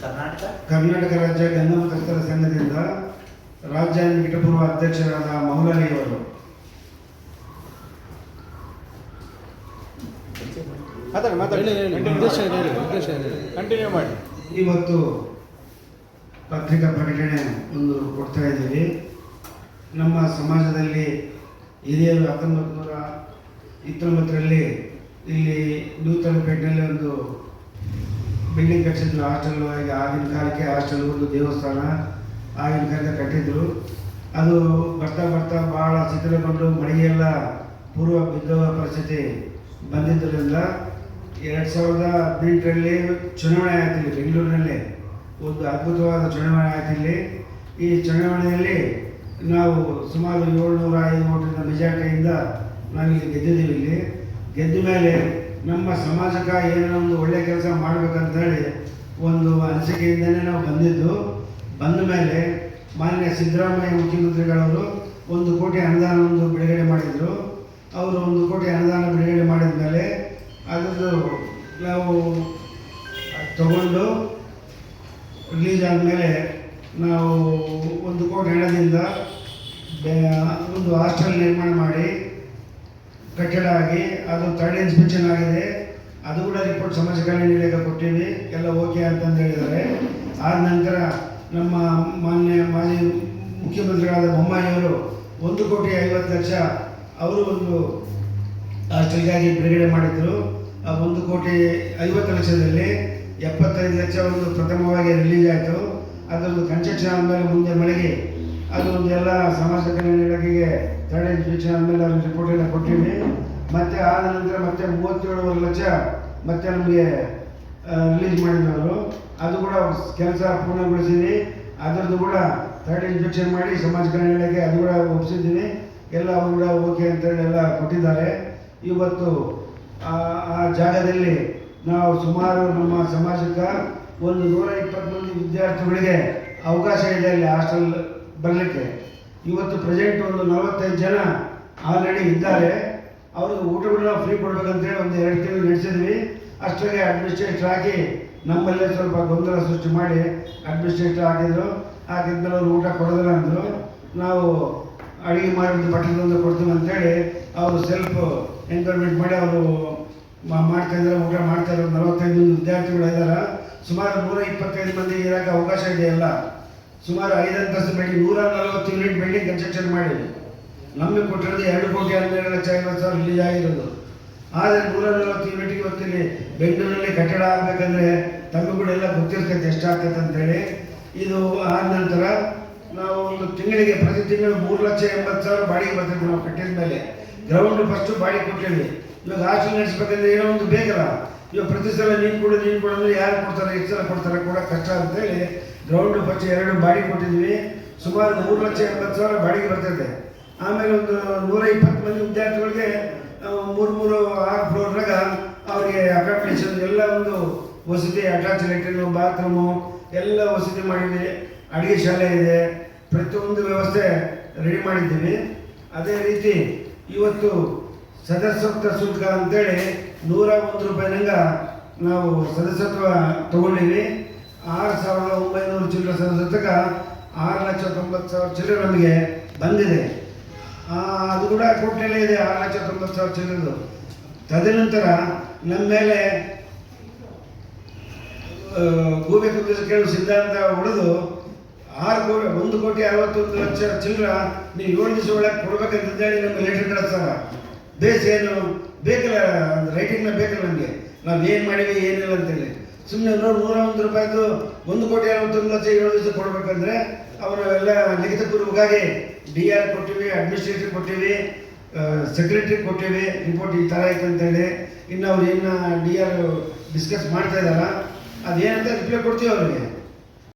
ಕರ್ನಾಟಕ? ಕರ್ನಾಟಕ ರಾಜ್ಯ ಗಂಧಮತಸ್ಥರ ಸಂಘದಿಂದ ರಾಜ್ಯ ನಿಕಟಪೂರ್ವ ಅಧ್ಯಕ್ಷರಾದ ಮೌಲಾಲಿಯವರು ಕಂಟಿನ್ಯೂ ಮಾಡಿ. ಇವತ್ತು ಪತ್ರಿಕಾ ಪ್ರಕಟಣೆ ಒಂದು ಕೊಡ್ತಾ ಇದ್ದೀವಿ. ನಮ್ಮ ಸಮಾಜದಲ್ಲಿ ಹಿರಿಯರು ಹತ್ತೊಂಬತ್ತು ನೂರ ಇತ್ತೊಂಬತ್ತರಲ್ಲಿ ಇಲ್ಲಿ ನೂತನಪೇಟೆಯಲ್ಲಿ ಒಂದು ಬಿಲ್ಡಿಂಗ್ ಕಟ್ಟಿಸಿದ್ರು ಹಾಸ್ಟೆಲ್ಲು ಹಾಗೆ ಆಗಿನ ಕಾಲಕ್ಕೆ ಹಾಸ್ಟೆಲ್ ಒಂದು ದೇವಸ್ಥಾನ, ಆಗಿನ ಕಾಲಕ್ಕೆ ಕಟ್ಟಿದ್ರು. ಅದು ಬರ್ತಾ ಬರ್ತಾ ಭಾಳ ಶಿಥಿಲಗೊಂಡು ಮಳೆಯೆಲ್ಲ ಪೂರ್ವ ಬಿದ್ದೋಗ ಪರಿಸ್ಥಿತಿ ಬಂದಿದ್ದರಿಂದ ಎರಡು ಸಾವಿರದ ಹದಿನೆಂಟರಲ್ಲಿ ಚುನಾವಣೆ ಆಯ್ತು ಇಲ್ಲಿ ಬೆಂಗಳೂರಿನಲ್ಲಿ. ಒಂದು ಅದ್ಭುತವಾದ ಚುನಾವಣೆ ಆಯ್ತು ಇಲ್ಲಿ. ಈ ಚುನಾವಣೆಯಲ್ಲಿ ನಾವು ಸುಮಾರು ಏಳ್ನೂರ ಐದು ಓಟಿನ ಮೆಜಾರಿಟಿಯಿಂದ ನಾವಿಲ್ಲಿ ಗೆದ್ದಿದ್ದೀವಿ ಇಲ್ಲಿ. ಗೆದ್ದ ಮೇಲೆ ನಮ್ಮ ಸಮಾಜಕ್ಕೆ ಏನೋ ಒಂದು ಒಳ್ಳೆಯ ಕೆಲಸ ಮಾಡಬೇಕಂತ ಹೇಳಿ ಒಂದು ಅನಿಸಿಕೆಯಿಂದಲೇ ನಾವು ಬಂದಿದ್ದು. ಬಂದ ಮೇಲೆ ಮಾನ್ಯ ಸಿದ್ದರಾಮಯ್ಯ ಮುಖ್ಯಮಂತ್ರಿಗಳವರು ಒಂದು ಕೋಟಿ ಅನುದಾನ ಒಂದು ಬಿಡುಗಡೆ ಮಾಡಿದರು. ಅವರು ಒಂದು ಕೋಟಿ ಅನುದಾನ ಬಿಡುಗಡೆ ಮಾಡಿದ ಮೇಲೆ ಅದರದ್ದು ನಾವು ತಗೊಂಡು ರಿಲೀಸ್ ಆದಮೇಲೆ ನಾವು ಒಂದು ಕೋಟಿ ಹಣದಿಂದ ಒಂದು ಹಾಸ್ಟೆಲ್ ನಿರ್ಮಾಣ ಮಾಡಿ ಕಟ್ಟಡ ಆಗಿ ಅದು ಥರ್ಡ್ ಇನ್ಸ್ಪೆಕ್ಷನ್ ಆಗಿದೆ. ಅದು ಕೂಡ ರಿಪೋರ್ಟ್ ಸಮಾಜ ಕಲ್ಯಾಣ ಇಲಾಖೆ ಕೊಟ್ಟಿವಿ. ಎಲ್ಲ ಓಕೆ ಅಂತಂದು ಹೇಳಿದ್ದಾರೆ. ಆದ ನಂತರ ನಮ್ಮ ಮಾನ್ಯ, ಮಾಜಿ ಮುಖ್ಯಮಂತ್ರಿಗಳಾದ ಬೊಮ್ಮಾಯಿಯವರು ಒಂದು ಕೋಟಿ ಐವತ್ತು ಲಕ್ಷ ಅವರು ಒಂದು ಹಾಸ್ಟೆಲ್ಗಾಗಿ ಬಿಡುಗಡೆ ಮಾಡಿದ್ರು. ಆ ಒಂದು ಕೋಟಿ ಐವತ್ತು ಲಕ್ಷದಲ್ಲಿ ಎಪ್ಪತ್ತೈದು ಲಕ್ಷ ಒಂದು ಪ್ರಥಮವಾಗಿ ರಿಲೀಸ್ ಆಯಿತು. ಅದೊಂದು ಕನ್ಸ್ಟ್ರಕ್ಷನ್ ಆದಮೇಲೆ ಮುಂದೆ ಮಳೆಗೆ ಅದೊಂದು ಒಂದು ಎಲ್ಲ ಸಮಾಜ ಕಲ್ಯಾಣ ಇಲಾಖೆಗೆ ಥರ್ಡ್ ಇನ್ಸ್ಪೆಕ್ಷನ್ ಆದಮೇಲೆ ಅದನ್ನು ರಿಪೋರ್ಟ್ ಎಲ್ಲ ಕೊಟ್ಟಿವಿ. ಮತ್ತೆ ಆದ ನಂತರ ಮತ್ತೆ ಮೂವತ್ತೇಳುವರೆ ಲಕ್ಷ ಮತ್ತೆ ನಮಗೆ ರಿಲೀಸ್ ಮಾಡಿದವರು. ಅದು ಕೂಡ ಕೆಲಸ ಪೂರ್ಣಗೊಳಿಸಿದ್ವಿ. ಅದರದ್ದು ಕೂಡ ಥರ್ಡ್ ಇನ್ಸ್ಪೆಕ್ಷನ್ ಮಾಡಿ ಸಮಾಜ ಕಲ್ಯಾಣ ಇಲಾಖೆ ಅದು ಕೂಡ ಒಪ್ಪಿಸಿದ್ದೀನಿ ಎಲ್ಲ ಅವರು ಕೂಡ ಓಕೆ ಅಂತೇಳಿ ಎಲ್ಲ ಕೊಟ್ಟಿದ್ದಾರೆ. ಇವತ್ತು, ಆ ಆ ಜಾಗದಲ್ಲಿ ನಾವು ಸುಮಾರು ನಮ್ಮ ಸಮಾಜಕ್ಕೆ ಒಂದು ನೂರ ಇಪ್ಪತ್ತು ಮಂದಿ ವಿದ್ಯಾರ್ಥಿಗಳಿಗೆ ಅವಕಾಶ ಇದೆ ಅಲ್ಲಿ ಹಾಸ್ಟೆಲ್ ಬರಲಿಕ್ಕೆ. ಇವತ್ತು ಪ್ರೆಸೆಂಟ್ ಒಂದು ನಲವತ್ತೈದು ಜನ ಆಲ್ರೆಡಿ ಇದ್ದಾರೆ. ಅವ್ರಿಗೆ ಊಟ ಕೂಡ ನಾವು ಫ್ರೀ ಕೊಡ್ಬೇಕಂತೇಳಿ ಒಂದು ಎರಡು ತಿಂಗಳು ನಡೆಸಿದ್ವಿ. ಅಷ್ಟೊಳಗೆ ಅಡ್ಮಿನಿಸ್ಟ್ರೇಟರ್ ಹಾಕಿ ನಮ್ಮಲ್ಲೇ ಸ್ವಲ್ಪ ಗೊಂದಲ ಸೃಷ್ಟಿ ಮಾಡಿ ಅಡ್ಮಿನಿಸ್ಟ್ರೇಟರ್ ಹಾಕಿದ್ರು ಹಾಕಿದ್ಮೇಲೆ ಅವ್ರು ಊಟ ಕೊಡೋದಿಲ್ಲ ಅಂದರು. ನಾವು ಅಡುಗೆ ಮಾಡಿದ್ದು ಬಟ್ಟಲೊಂದು ಕೊಡ್ತೀವಿ ಅಂತೇಳಿ ಅವರು ಸೆಲ್ಫ್ ಎಂಕರೇಜ್ಮೆಂಟ್ ಮಾಡಿ ಅವರು ಮಾಡ್ತಾ ಇದ್ದಾರೆ, ಊಟ ಮಾಡ್ತಾ ಇದ್ದಾರೆ. ನಲವತ್ತೈದು ವಿದ್ಯಾರ್ಥಿಗಳು ಇದ್ದಾರೆ. ಸುಮಾರು ನೂರ ಇಪ್ಪತ್ತೈದು ಮಂದಿ ಇರೋಕ್ಕೆ ಅವಕಾಶ ಇದೆಯಲ್ಲ. ಸುಮಾರು ಐದು ಅಂತಸ್ತು ಬಿಲ್ಡಿಂಗ್ ನೂರ ನಲವತ್ತು ಯೂನಿಟ್ ಬಿಲ್ಡಿಂಗ್ ಕನ್ಸ್ಟ್ರಕ್ಷನ್ ಮಾಡಿದ್ವಿ. ನಮಗೆ ಕೊಟ್ಟಿರೋದು ಎರಡು ಕೋಟಿ ಹನ್ನೆರಡು ಲಕ್ಷ ಐವತ್ತು ಸಾವಿರ ರಿಲೀಸ್ ಆಗಿರೋದು. ಆದರೆ ನೂರ ನಲವತ್ತು ಯೂನಿಟ್ಗೆ ಇವತ್ತಿಲ್ಲಿ ಬೆಂಗಳೂರಲ್ಲಿ ಕಟ್ಟಡ ಆಗಬೇಕಂದ್ರೆ ತಮಗೂ ಕೂಡ ಎಲ್ಲ ಗೊತ್ತಿರ್ತೈತೆ ಎಷ್ಟಾಗ್ತೈತೆ ಅಂತೇಳಿ. ಇದು ಆದ ನಂತರ ನಾವು ಒಂದು ತಿಂಗಳಿಗೆ, ಪ್ರತಿ ತಿಂಗಳು ಮೂರು ಲಕ್ಷ ಎಂಬತ್ತು ಸಾವಿರ ಬಾಡಿಗೆ ಬರ್ತೈತೆ ನಾವು ಕಟ್ಟಿದ ಮೇಲೆ. ಗ್ರೌಂಡ್ ಫಸ್ಟು ಬಾಡಿಗೆ ಕೊಟ್ಟಿವಿ. ಇವಾಗ ಹಾಸ್ಟೆಲ್ ನಡೆಸ್ಬೇಕಂದ್ರೆ ಏನೋ ಒಂದು ಬೇಕಲ್ಲ. ಇವಾಗ ಪ್ರತಿ ಸಲ ನೀನು ಕೊಡು ನೀನು ಕೊಡು ಯಾರು ಕೊಡ್ತಾರೆ? ಎಷ್ಟು ಸಲ ಕೊಡ್ತಾರೆ ಕೂಡ ಕಷ್ಟ ಅಂತೇಳಿ ಗ್ರೌಂಡ್ ಫಸ್ಟ್ ಎರಡು ಬಾಡಿಗೆ ಕೊಟ್ಟಿದ್ವಿ. ಸುಮಾರು ಮೂರು ಲಕ್ಷ ಎಂಬತ್ತು ಸಾವಿರ ಬಾಡಿಗೆ ಬರ್ತೈತೆ ಆಮೇಲೆ ಒಂದು ನೂರ ಇಪ್ಪತ್ತು ಮಂದಿ ವಿದ್ಯಾರ್ಥಿಗಳಿಗೆ ಮೂರು ಮೂರು, ಆರು ಫ್ಲೋರ್ನಾಗ ಅವರಿಗೆ ಅಕಾಮಿಡೇಷನ್ ಎಲ್ಲ ಒಂದು ವಸತಿ ಅಟ್ಯಾಚ್ ಲೆಟ್ರಿನ್ ಬಾತ್ರೂಮು ಎಲ್ಲ ವಸತಿ ಮಾಡಿದ್ದೀವಿ ಅಡುಗೆ ಶಾಲೆ ಇದೆ. ಪ್ರತಿಯೊಂದು ವ್ಯವಸ್ಥೆ ರೆಡಿ ಮಾಡಿದ್ದೀವಿ. ಅದೇ ರೀತಿ ಇವತ್ತು ಸದಸ್ಯತ್ವ ಶುಲ್ಕ ಅಂತೇಳಿ ನೂರ ಒಂದು ರೂಪಾಯಿನಂಗ ನಾವು ಸದಸ್ಯತ್ವ ತಗೊಂಡೀವಿ. ಆರು ಸಾವಿರದ ಒಂಬೈನೂರು ಚಿಲ್ಲರೆ ಸದಸ್ಯತ್ವಕ್ಕೆ ಆರು ಲಕ್ಷ ತೊಂಬತ್ತು ಸಾವಿರ ಚಿಲ್ಲರೆ ನಮಗೆ ಬಂದಿದೆ. ಅದು ಕೂಡ ಕೋರ್ಟ್ನಲ್ಲೇ ಇದೆ ಆರು ಲಕ್ಷ ತೊಂಬತ್ತು ಸಾವಿರ ಚಿಲ್ಲರದು ತದನಂತರ ನಮ್ಮ ಮೇಲೆ ಭೂಮಿ ಕುಂದಿಸ ಕೇಳು ಸಿದ್ಧಾಂತ ಹೊಡೆದು ಆರು ಕೋಟಿ, ಒಂದು ಕೋಟಿ ಅರವತ್ತೊಂದು ಲಕ್ಷ ಚಿಲ್ಲರ ನೀವು ಏಳು ದಿವಸ ಒಳಗೆ ಕೊಡ್ಬೇಕಂತ ಹೇಳಿ ನಮಗೆ ಲೆಟರ್ ಸರ ಬೇಸ್ ಏನು ಬೇಕಲ್ಲ ರೈಟಿಂಗ್ನ ಬೇಕಲ್ಲ ನಮಗೆ. ನಾವು ಏನು ಮಾಡಿವಿ ಏನಿಲ್ಲ ಅಂತೇಳಿ. ಸುಮ್ಮನೆ ನೂರು ನೂರ ಒಂದು ರೂಪಾಯಿದು ಒಂದು ಕೋಟಿ ಅರವತ್ತೊಂದು ಲಕ್ಷ ಏಳು ದಿವಸ ಕೊಡಬೇಕಂದ್ರೆ ಅವರು ಎಲ್ಲ ಲಿಖಿತಪೂರ್ವಕವಾಗಿ ಡಿ ಆರ್ ಕೊಟ್ಟಿವಿ ಅಡ್ಮಿನಿಸ್ಟ್ರೇಟಿವ್ ಕೊಟ್ಟಿವಿ ಸೆಕ್ರೆಟರಿ ಕೊಟ್ಟಿವಿ ರಿಪೋರ್ಟ್ ಈ ಥರ ಐತೆ ಅಂತೇಳಿ ಇನ್ನು ಅವ್ರು ಏನು ಡಿ ಆರ್ ಡಿಸ್ಕಸ್ ಮಾಡ್ತಾ ಇದ್ದಾರ? ಅದೇನಂತ ರಿಪ್ಲೈ ಕೊಡ್ತೀವಿ ಅವರಿಗೆ.